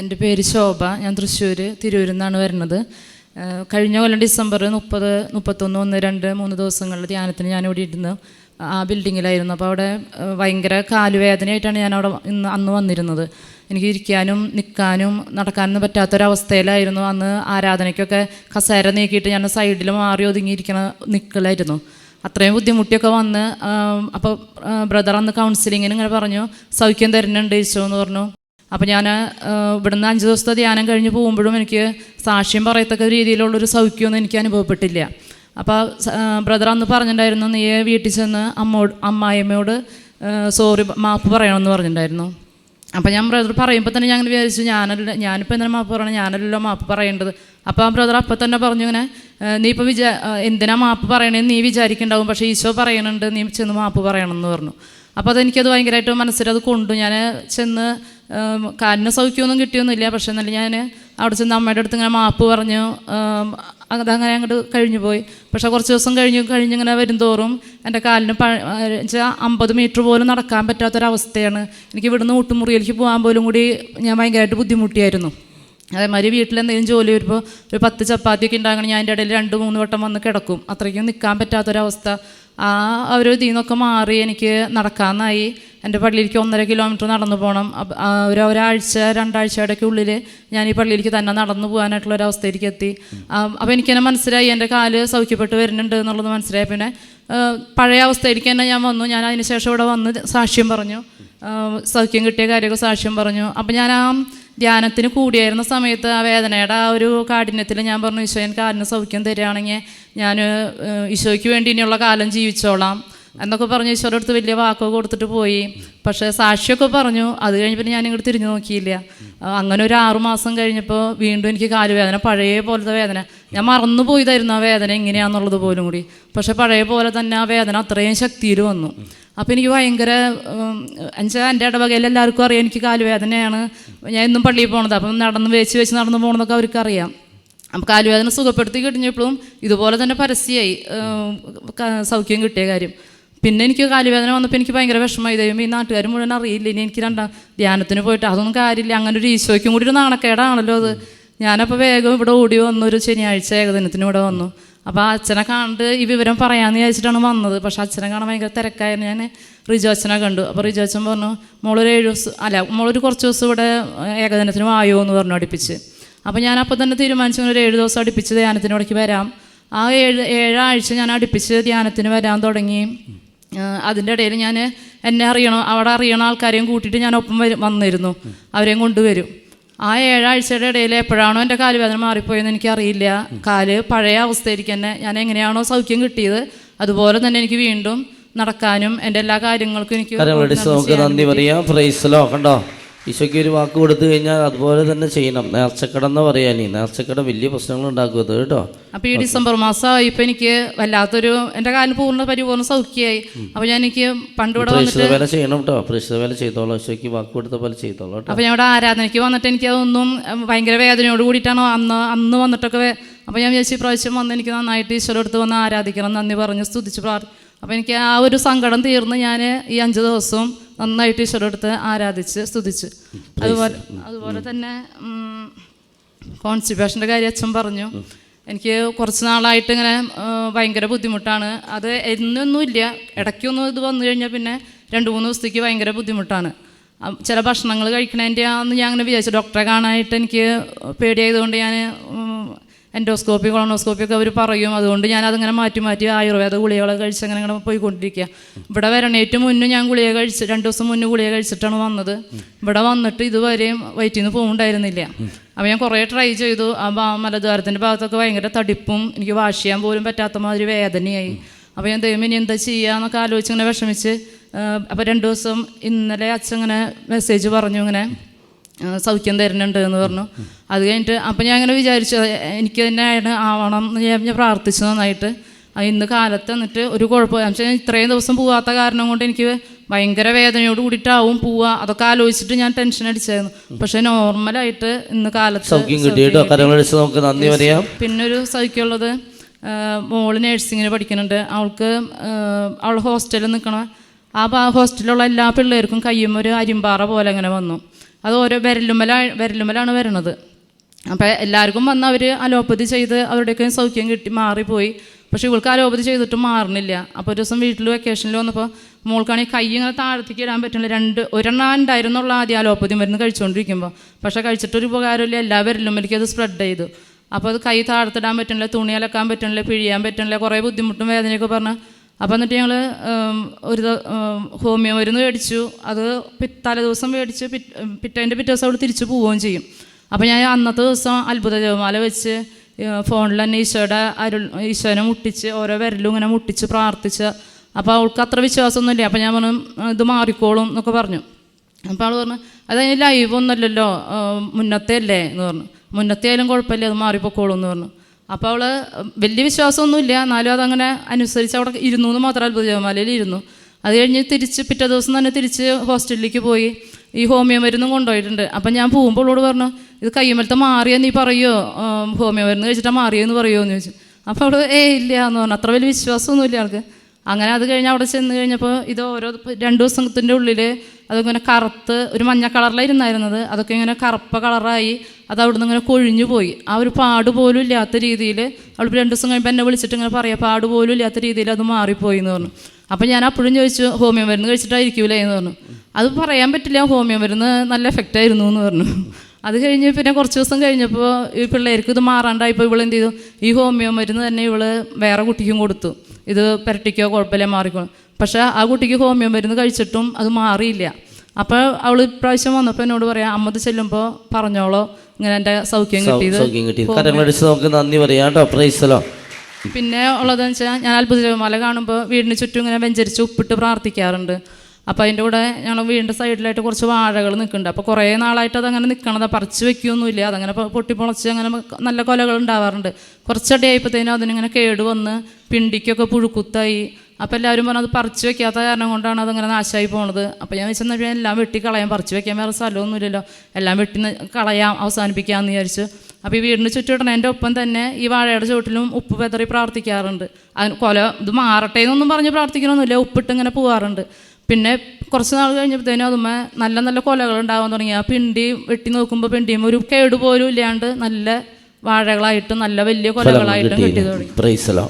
എന്റെ പേര് ശോഭ. ഞാൻ തൃശ്ശൂർ തിരൂരിൽ നിന്നാണ് വരുന്നത്. കഴിഞ്ഞ കൊല്ലം ഡിസംബർ മുപ്പത് മുപ്പത്തൊന്ന് ഒന്ന് രണ്ട് മൂന്ന് ദിവസങ്ങളിൽ ധ്യാനത്തിന് ഞാൻ ഇവിടെ ഇരുന്ന് ആ ബിൽഡിങ്ങിലായിരുന്നു. അപ്പോൾ അവിടെ ഭയങ്കര കാലുവേദനയായിട്ടാണ് ഞാൻ അവിടെ ഇന്ന് അന്ന് വന്നിരുന്നത്. എനിക്ക് ഇരിക്കാനും നിൽക്കാനും നടക്കാനൊന്നും പറ്റാത്തൊരവസ്ഥയിലായിരുന്നു. അന്ന് ആരാധനയ്ക്കൊക്കെ കസേര നീക്കിയിട്ട് ഞാൻ സൈഡിൽ മാറി ഒതുങ്ങിയിരിക്കണ നിൽക്കലായിരുന്നു അത്രയും ബുദ്ധിമുട്ടിയൊക്കെ വന്ന് അപ്പോൾ ബ്രദർ അന്ന് കൗൺസിലിങ്ങിന് ഇങ്ങനെ പറഞ്ഞു സൗഖ്യം തരുന്നുണ്ട് ഈശോ എന്ന് പറഞ്ഞു. അപ്പോൾ ഞാൻ ഇവിടുന്ന് അഞ്ച് ദിവസത്തെ ധ്യാനം കഴിഞ്ഞ് പോകുമ്പോഴും എനിക്ക് സാക്ഷ്യം പറയത്തക്ക രീതിയിലുള്ളൊരു സൗഖ്യമൊന്നും എനിക്ക് അനുഭവപ്പെട്ടില്ല. അപ്പോൾ ബ്രദർ അന്ന് പറഞ്ഞിട്ടുണ്ടായിരുന്നു നീ വീട്ടിൽ ചെന്ന് അമ്മോട് അമ്മായിയമ്മയോട് സോറി മാപ്പ് പറയണമെന്ന് പറഞ്ഞിട്ടുണ്ടായിരുന്നു. അപ്പോൾ ഞാൻ ബ്രദർ പറയുമ്പോൾ തന്നെ ഞാൻ അങ്ങനെ വിചാരിച്ചു ഞാനല്ല ഞാനിപ്പോൾ എന്തിനാ മാപ്പ് പറയണം? ഞാനല്ലല്ലോ മാപ്പ് പറയേണ്ടത്. അപ്പോൾ ആ ബ്രദർ അപ്പം തന്നെ പറഞ്ഞു ഇങ്ങനെ നീ ഇപ്പോൾ വിചാ എന്തിനാ മാപ്പ് പറയണേന്ന് നീ വിചാരിക്കുന്നുണ്ടാവും പക്ഷേ ഈശോ പറയണുണ്ട് നീ ചെന്ന് മാപ്പ് പറയണമെന്ന് പറഞ്ഞു. അപ്പോൾ അതെനിക്കത് ഭയങ്കരമായിട്ട് മനസ്സിലത് കൊണ്ടു. ഞാൻ ചെന്ന് കാലിന് സൗഖ്യമൊന്നും കിട്ടിയൊന്നുമില്ല. പക്ഷേ എന്നാലും ഞാൻ അവിടെ ചെന്ന് അമ്മയുടെ അടുത്ത് ഇങ്ങനെ മാപ്പ് പറഞ്ഞു. അതങ്ങനെ അങ്ങോട്ട് കഴിഞ്ഞു പോയി. പക്ഷേ കുറച്ച് ദിവസം കഴിഞ്ഞ് കഴിഞ്ഞിങ്ങനെ വരുംതോറും എന്റെ കാലിന് പ വെച്ചാൽ അമ്പത് മീറ്റർ പോലും നടക്കാൻ പറ്റാത്തൊരവസ്ഥയാണ്. എനിക്ക് ഇവിടുന്ന് ഊട്ടുമുറിയിലേക്ക് പോകാൻ പോലും കൂടി ഞാൻ ഭയങ്കരമായിട്ട് ബുദ്ധിമുട്ടിയായിരുന്നു. അതേമാതിരി വീട്ടിൽ എന്തെങ്കിലും ജോലി വരുമ്പോൾ ഒരു പത്ത് ചപ്പാത്തിയൊക്കെ ഉണ്ടാകണം ഞാൻ എന്റെ ഇടയിൽ രണ്ട് മൂന്ന് വട്ടം വന്ന് കിടക്കും. അത്രയ്ക്കും നിൽക്കാൻ പറ്റാത്തൊരവസ്ഥ. ആ ഒരു ഇതിൽ നിന്നൊക്കെ മാറി എനിക്ക് നടക്കാമെന്നായി എന്റെ പള്ളിയിലേക്ക് ഒന്നര കിലോമീറ്റർ നടന്നു പോകണം ഒരു ഒരാഴ്ച രണ്ടാഴ്ചയുടെയൊക്കെ ഉള്ളിൽ ഞാൻ ഈ പള്ളിയിലേക്ക് തന്നെ നടന്നു പോകാനായിട്ടുള്ള ഒരു അവസ്ഥയിലേക്ക് എത്തി. അപ്പോൾ എനിക്കെന്നെ മനസ്സിലായി എന്റെ കാൽ സൗഖ്യപ്പെട്ട് വരുന്നുണ്ട് എന്നുള്ളത് മനസ്സിലായി. പിന്നെ പഴയ അവസ്ഥയിലേക്ക് തന്നെ ഞാൻ വന്നു. ഞാൻ അതിനുശേഷം ഇവിടെ വന്ന് സാക്ഷ്യം പറഞ്ഞു. സൗഖ്യം കിട്ടിയ കാര്യമൊക്കെ സാക്ഷ്യം പറഞ്ഞു. അപ്പോൾ ഞാൻ ആ ധ്യാനത്തിന് കൂടിയായിരുന്ന സമയത്ത് ആ വേദനയുടെ ആ ഒരു കാഠിന്യത്തിൽ ഞാൻ പറഞ്ഞു ഈശോ എനിക്ക് കാലിന് സൗഖ്യം തരികയാണെങ്കിൽ ഞാൻ ഈശോയ്ക്ക് വേണ്ടി ഇനിയുള്ള കാലം ജീവിച്ചോളാം. എന്നൊക്കെ പറഞ്ഞ് ഈശോയുടെ അടുത്ത് വലിയ വാക്കൊക്കെ കൊടുത്തിട്ട് പോയി. പക്ഷേ സാക്ഷിയൊക്കെ പറഞ്ഞു അത് കഴിഞ്ഞ് പിന്നെ ഞാൻ ഇങ്ങോട്ട് തിരിഞ്ഞു നോക്കിയില്ല. അങ്ങനെ ഒരു ആറു മാസം കഴിഞ്ഞപ്പോൾ വീണ്ടും എനിക്ക് കാലുവേദന പഴയ പോലത്തെ വേദന. ഞാൻ മറന്നു പോയതായിരുന്നു ആ വേദന എങ്ങനെയാണെന്നുള്ളത് പോലും കൂടി. പക്ഷേ പഴയ പോലെ തന്നെ ആ വേദന അത്രയും ശക്തിയിൽ വന്നു. അപ്പോൾ എനിക്ക് ഭയങ്കര എന്നുവെച്ചാൽ എന്റെ ഇടവകയിൽ എല്ലാവർക്കും അറിയാം എനിക്ക് കാലുവേദനയാണ്. ഞാൻ ഇന്നും പള്ളിയിൽ പോണത് അപ്പം നടന്ന് വെച്ച് വെച്ച് നടന്ന് പോകണമെന്നൊക്കെ അവർക്ക് അറിയാം അപ്പം കാലുവേദന സുഖപ്പെടുത്തി കഴിഞ്ഞപ്പോഴും ഇതുപോലെ തന്നെ പരസ്യമായി സൗഖ്യം കിട്ടിയ കാര്യം. പിന്നെ എനിക്ക് കാലുവേദന വന്നപ്പോൾ എനിക്ക് ഭയങ്കര വിഷമമായി. ദൈവം ഈ നാട്ടുകാർ മുഴുവൻ അറിയില്ല? ഇനി എനിക്ക് രണ്ടാം ധ്യാനത്തിന് പോയിട്ട് അതൊന്നും കാര്യമില്ല. അങ്ങനെ ഒരു ഈശോയ്ക്കും കൂടി ഒരു നാണക്കേടാണല്ലോ അത്. ഞാനപ്പോൾ വേഗം ഇവിടെ ഓടി വന്നു. ഒരു ശനിയാഴ്ച ഏകദിനത്തിന് ഇവിടെ വന്നു. അപ്പോൾ അച്ഛനെ കണ്ട് ഈ വിവരം പറയാമെന്ന് വിചാരിച്ചിട്ടാണ് വന്നത്. പക്ഷേ അച്ഛനെ കാണാൻ ഭയങ്കര തിരക്കായിരുന്നു. ഞാൻ റിജു അച്ഛനെ കണ്ടു. അപ്പോൾ റിജു അച്ഛൻ പറഞ്ഞു മോളൊരു ഏഴ് ദിവസം അല്ല മോളൊരു കുറച്ച് ദിവസം ഇവിടെ ഏകദിനത്തിന് വായോ എന്ന് പറഞ്ഞു അടുപ്പിച്ച്. അപ്പോൾ ഞാൻ അപ്പോൾ തന്നെ തീരുമാനിച്ചു ഒരു ഏഴ് ദിവസം അടുപ്പിച്ച് ധ്യാനത്തിന് ഇടയ്ക്ക് വരാം. ആ ഏഴ് ഏഴാഴ്ച ഞാൻ അടുപ്പിച്ച് ധ്യാനത്തിന് വരാൻ തുടങ്ങി. അതിന്റെ ഇടയിൽ ഞാൻ എന്നെ അറിയണോ അവിടെ അറിയണ ആൾക്കാരെയും കൂട്ടിയിട്ട് ഞാൻ ഒപ്പം വരും വന്നിരുന്നു. അവരെയും കൊണ്ടുവരും. ആ ഏഴാഴ്ചയുടെ ഇടയിൽ എപ്പോഴാണോ എന്റെ കാൽ വേദന മാറിപ്പോയെന്ന് എനിക്കറിയില്ല. കാൽ പഴയ അവസ്ഥയിലേക്ക് തന്നെ ഞാൻ എങ്ങനെയാണോ സൗഖ്യം കിട്ടിയത് അതുപോലെ തന്നെ എനിക്ക് വീണ്ടും നടക്കാനും എന്റെ എല്ലാ കാര്യങ്ങൾക്കും എനിക്ക് നന്ദി പറയാം. പ്രൈസലോ കണ്ടോ? ഈശോയ്ക്ക് ഒരു വാക്ക് കൊടുത്തു കഴിഞ്ഞാൽ അതുപോലെ തന്നെ ചെയ്യണം. നേർച്ചക്കടം എന്ന് ഈ നേർച്ചക്കട വലിയ പ്രശ്നങ്ങൾ ഉണ്ടാക്കുന്നത് കേട്ടോ? അപ്പൊ ഈ ഡിസംബർ മാസം ഇപ്പൊ എനിക്ക് വല്ലാത്തൊരു എന്റെ കാലിന് പൂർണ പരിപൂർണ സൗഖ്യമായി അപ്പൊ ഞാൻ എനിക്ക് പണ്ട് ഇവിടെ വന്നിട്ട് പ്രേക്ഷിത വേല ചെയ്യണം കേട്ടോ. പ്രേക്ഷിത വേല ചെയ്തോളൂ. ഈശോയ്ക്ക് വാക്ക് കൊടുത്ത പോലെ ചെയ്തോളൂ കേട്ടോ. അപ്പോൾ ഞാൻ ഇവിടെ ആരാധനയ്ക്ക് വന്നിട്ട് എനിക്ക് അതൊന്നും ഭയങ്കര വേദനയോട് കൂടിയിട്ടാണ് അന്ന് അന്ന് വന്നിട്ടൊക്കെ അപ്പൊ ഞാൻ വിചാരിച്ചു പ്രാവശ്യം വന്ന് എനിക്ക് നന്നായിട്ട് ഈശ്വര അടുത്ത് വന്ന് ആരാധിക്കണം നന്ദി പറഞ്ഞ് സ്തുതിച്ച് പ്രാർ അപ്പൊ എനിക്ക് ആ ഒരു സങ്കടം തീർന്ന് ഞാൻ ഈ അഞ്ച് ദിവസവും നന്നായിട്ട് ഈശ്വരോടുത്ത് ആരാധിച്ച് സ്തുതിച്ച്. അതുപോലെ അതുപോലെ തന്നെ കോൺസ്റ്റിപ്പേഷന്റെ കാര്യം അച്ഛൻ പറഞ്ഞു. എനിക്ക് കുറച്ച് നാളായിട്ട് ഇങ്ങനെ ഭയങ്കര ബുദ്ധിമുട്ടാണ്. അത് എന്നൊന്നുമില്ല ഇടയ്ക്കൊന്നും ഇത് വന്നു കഴിഞ്ഞാൽ പിന്നെ രണ്ട് മൂന്ന് ദിവസത്തേക്ക് ഭയങ്കര ബുദ്ധിമുട്ടാണ്. ചില ഭക്ഷണങ്ങൾ കഴിക്കണതിന്റെ ആണെന്ന് ഞാൻ അങ്ങനെ വിചാരിച്ചു. ഡോക്ടറെ കാണാനായിട്ട് എനിക്ക് പേടിയായതുകൊണ്ട് ഞാൻ എൻഡോസ്കോപ്പി കൊളോണോസ്കോപ്പി ഒക്കെ അവർ പറയും. അതുകൊണ്ട് ഞാൻ അതങ്ങനെ മാറ്റി മാറ്റി ആയുർവേദ ഗുളികകളൊക്കെ കഴിച്ച് അങ്ങനെ അങ്ങനെ പോയിക്കൊണ്ടിരിക്കുക ഇവിടെ വരണേറ്റ് മുന്നേ ഞാൻ ഗുളിക കഴിച്ച് രണ്ട് ദിവസം മുന്നേ ഗുളിക കഴിച്ചിട്ടാണ് വന്നത്. ഇവിടെ വന്നിട്ട് ഇതുവരെയും വയറ്റിൽ നിന്ന് പോകുന്നുണ്ടായിരുന്നില്ല അപ്പോൾ ഞാൻ കുറേ ട്രൈ ചെയ്തു. ആ മലദ്വാരത്തിന്റെ ഭാഗത്തൊക്കെ ഭയങ്കര തടിപ്പും എനിക്ക് വാഷ് ചെയ്യാൻ പോലും പറ്റാത്ത മാതിരി വേദനയായി. അപ്പോൾ ഞാൻ ദൈവം ഇനി എന്താ ചെയ്യാന്നൊക്കെ ആലോചിച്ച് ഇങ്ങനെ വിഷമിച്ച് അപ്പോൾ രണ്ട് ദിവസം ഇന്നലെ അച്ഛൻ ഇങ്ങനെ മെസ്സേജ് പറഞ്ഞു ഇങ്ങനെ സൗഖ്യം തരുന്നുണ്ട് എന്ന് പറഞ്ഞു. അത് കഴിഞ്ഞിട്ട് അപ്പം ഞാൻ അങ്ങനെ വിചാരിച്ചു എനിക്ക് എനിക്ക് തന്നെയാണ് ആവണം എന്ന് ഞാൻ പ്രാർത്ഥിച്ചു നന്നായിട്ട്. ഇന്ന് കാലത്ത് എന്നിട്ട് ഒരു കുഴപ്പമില്ല. വെച്ചാൽ ഇത്രയും ദിവസം പോവാത്ത കാരണം കൊണ്ട് എനിക്ക് ഭയങ്കര വേദനയോട് കൂടിയിട്ടാവും പോവാ അതൊക്കെ ആലോചിച്ചിട്ട് ഞാൻ ടെൻഷൻ അടിച്ചായിരുന്നു. പക്ഷെ നോർമലായിട്ട് ഇന്ന് കാലത്ത് നമുക്ക് നന്ദി പറയാം. പിന്നെ ഒരു സൗഖ്യമുള്ളത് മോൾ നേഴ്സിങ്ങിന് പഠിക്കുന്നുണ്ട്. അവൾക്ക് അവൾ ഹോസ്റ്റലിൽ നിൽക്കണ ആ ഹോസ്റ്റലിലുള്ള എല്ലാ പിള്ളേർക്കും കയ്യും ഒരു അരിമ്പാറ പോലെ അങ്ങനെ വന്നു. അത് ഓരോ വിരലുമ്മല വിരലുമ്മലാണ് വരണത്. അപ്പോൾ എല്ലാവർക്കും വന്ന് അവർ അലോപ്പതി ചെയ്ത് അവരുടെയൊക്കെ സൗഖ്യം കിട്ടി മാറിപ്പോയി. പക്ഷേ ഇവൾക്ക് അലോപ്പതി ചെയ്തിട്ട് മാറണില്ല. അപ്പോൾ ഒരു ദിവസം വീട്ടിൽ വെക്കേഷനിൽ വന്നപ്പോൾ മോൾക്കാണെങ്കിൽ കൈ ഇങ്ങനെ താഴത്തേക്ക് ഇടാൻ പറ്റുന്നില്ല രണ്ട് ഒരെണ്ണം ഉണ്ടായിരുന്നുള്ള ആദ്യം അലോപ്പതി മരുന്ന് കഴിച്ചുകൊണ്ടിരിക്കുമ്പോൾ പക്ഷേ കഴിച്ചിട്ടൊരു ഉപകാരമില്ല എല്ലാ വിരലുമ്മലേക്ക് അത് സ്പ്രെഡ് ചെയ്തു. അപ്പോൾ അത് കൈ താഴത്തിടാൻ പറ്റണില്ല തുണി അലക്കാൻ പറ്റണില്ല പിഴിയാൻ പറ്റണില്ല കുറേ ബുദ്ധിമുട്ടും വേദനയൊക്കെ പറഞ്ഞ് അപ്പോൾ എന്നിട്ട് ഞങ്ങൾ ഒരു ഹോമിയോ മരുന്ന് മേടിച്ചു. അത് തലേദിവസം മേടിച്ച് പിറ്റ് പിറ്റേന്റെ പിറ്റേ ദിവസം അവിടെ തിരിച്ചു പോവുകയും ചെയ്യും. അപ്പോൾ ഞാൻ അന്നത്തെ ദിവസം അത്ഭുത ജപമാല വെച്ച് ഫോണിൽ തന്നെ ഈശോയുടെ അരുൾ ഈശോനെ മുട്ടിച്ച് ഓരോ വിരലും ഇങ്ങനെ മുട്ടിച്ച് പ്രാർത്ഥിച്ച്. അപ്പോൾ അവൾക്ക് അത്ര വിശ്വാസമൊന്നുമില്ല. അപ്പോൾ ഞാൻ പറഞ്ഞു ഇത് മാറിക്കോളും എന്നൊക്കെ പറഞ്ഞു. അപ്പോൾ അവൾ പറഞ്ഞു അതായത് ലൈവ് ഒന്നുമല്ലല്ലോ മുന്നത്തെ അല്ലേ? എന്ന് പറഞ്ഞു. മുന്നത്തെ ആയാലും കുഴപ്പമില്ല അത് മാറിപ്പോക്കോളും എന്ന് പറഞ്ഞു. അപ്പോൾ അവൾ വലിയ വിശ്വാസമൊന്നുമില്ല. എന്നാലും അതങ്ങനെ അനുസരിച്ച് അവിടെ ഇരുന്നു എന്ന് മാത്രം അത്ഭുത ജപമാലയിൽ ഇരുന്നു. അത് കഴിഞ്ഞ് തിരിച്ച് പിറ്റേ ദിവസം തന്നെ തിരിച്ച് ഹോസ്റ്റലിലേക്ക് പോയി. ഈ ഹോമിയോ മരുന്നും കൊണ്ടുപോയിട്ടുണ്ട്. അപ്പം ഞാൻ പോകുമ്പോൾ അവളോട് പറഞ്ഞു ഇത് കയ്യുമലത്തെ മാറിയോ നീ പറയുമോ ഹോമിയോ മരുന്ന് കഴിച്ചിട്ടാണ് മാറിയോ എന്ന് പറയുമോ എന്ന് ചോദിച്ചു. അപ്പോൾ അവൾ ഏ ഇല്ല എന്ന് പറഞ്ഞു. അത്ര വലിയ വിശ്വാസമൊന്നുമില്ല ആൾക്ക്. അങ്ങനെ അത് കഴിഞ്ഞ് അവിടെ ചെന്ന് കഴിഞ്ഞപ്പോൾ ഇത് ഓരോ രണ്ട് ദിവസത്തിന്റെ ഉള്ളിൽ അതിങ്ങനെ കറുത്ത് ഒരു മഞ്ഞ കളറിലായിരുന്നായിരുന്നത് അതൊക്കെ ഇങ്ങനെ കറുപ്പ കളറായി അത് അവിടുന്ന് ഇങ്ങനെ കൊഴിഞ്ഞു പോയി. ആ ഒരു പാട് പോലും ഇല്ലാത്ത രീതിയിൽ അവൾ രണ്ട് ദിവസം കഴിയുമ്പോൾ എന്നെ വിളിച്ചിട്ട് ഇങ്ങനെ പറയാം പാട് പോലും ഇല്ലാത്ത രീതിയിൽ അത് മാറിപ്പോയി എന്ന് പറഞ്ഞു. അപ്പോൾ ഞാൻ അപ്പോഴും ചോദിച്ചു ഹോമിയോ മരുന്ന് കഴിച്ചിട്ടായിരിക്കൂലേ? എന്ന് പറഞ്ഞു. അത് പറയാൻ പറ്റില്ല ഹോമിയോ മരുന്ന് നല്ല എഫക്റ്റ് ആയിരുന്നു എന്ന് പറഞ്ഞു. അത് കഴിഞ്ഞ് പിന്നെ കുറച്ച് ദിവസം കഴിഞ്ഞപ്പോൾ ഈ പിള്ളേർക്ക് ഇത് മാറാണ്ടായിപ്പോൾ ഇവൾ എന്ത് ചെയ്തു? ഈ ഹോമിയോ മരുന്ന് തന്നെ ഇവൾ വേറെ കുട്ടിക്കും കൊടുത്തു. ഇത് പെരട്ടിക്കോ കുഴപ്പമില്ല മാറിക്കോളും. പക്ഷേ ആ കുട്ടിക്ക് ഹോമിയോ മരുന്ന് കഴിച്ചിട്ടും അത് മാറിയില്ല. അപ്പോൾ അവൾ ഇപ്രാവശ്യം വന്നപ്പോൾ എന്നോട് പറയാം അമ്മത് ചെല്ലുമ്പോൾ പറഞ്ഞോളോ ഇങ്ങനെ എന്റെ സൗഖ്യം കിട്ടിയത് സൗഖ്യം കിട്ടി നമുക്ക് നന്ദി പറയാം കേട്ടോ പിന്നെ ഉള്ളതെന്ന് വെച്ചാൽ ഞാൻ അത്ഭുത ജപമാല കാണുമ്പോൾ വീടിന് ചുറ്റും ഇങ്ങനെ വെഞ്ചരിച്ച് ഉപ്പിട്ട് പ്രാർത്ഥിക്കാറുണ്ട്. അപ്പോൾ അതിന്റെ കൂടെ ഞങ്ങൾ വീടിന്റെ സൈഡിലായിട്ട് കുറച്ച് വാഴകൾ നിൽക്കുന്നുണ്ട്. അപ്പോൾ കുറേ നാളായിട്ട് അതങ്ങനെ നിൽക്കണത് പറിച്ച് വെക്കുകയൊന്നുമില്ല അതങ്ങനെ പൊട്ടിപ്പൊളച്ച് അങ്ങനെ നല്ല കൊലകൾ ഉണ്ടാവാറുണ്ട്. കുറച്ചടിയായപ്പോഴത്തേനും അതിനിങ്ങനെ കേട് വന്ന് പിണ്ടിക്കൊക്കെ പുഴുക്കുത്തായി. അപ്പോൾ എല്ലാവരും പറഞ്ഞു അത് പറിച്ച് വെക്കാത്ത കാരണം കൊണ്ടാണ് അതങ്ങനെ നാശമായി പോണത്. അപ്പോൾ ഞാൻ വെച്ചെന്നാൽ എല്ലാം വെട്ടി കളയാം പറിച്ച് വെക്കാൻ വേറെ സ്ഥലമൊന്നുമില്ലല്ലോ. എല്ലാം വെട്ടി കളയാം അവസാനിപ്പിക്കാമെന്ന് വിചാരിച്ചു. അപ്പോൾ ഈ വീടിന് ചുറ്റുവിടണേന്റെ ഒപ്പം തന്നെ ഈ വാഴയുടെ ചുവട്ടിലും ഉപ്പ് പെതറി പ്രാർത്ഥിക്കാറുണ്ട്. അതിന് കൊല ഇത് മാറട്ടെ എന്നൊന്നും പറഞ്ഞ് പ്രാർത്ഥിക്കണമൊന്നുമില്ല ഉപ്പിട്ട് ഇങ്ങനെ പോകാറുണ്ട് പിന്നെ കുറച്ച് നാൾ കഴിഞ്ഞപ്പോഴത്തേനും അതുമ്മ നല്ല നല്ല കൊലകൾ ഉണ്ടാകാൻ തുടങ്ങി. ആ പിണ്ടി വെട്ടി നോക്കുമ്പോൾ പിണ്ടിയും ഒരു കേട് പോലും ഇല്ലാണ്ട് നല്ല വാഴകളായിട്ടും നല്ല വലിയ കൊലകളായിട്ടും കിട്ടി തുടങ്ങി.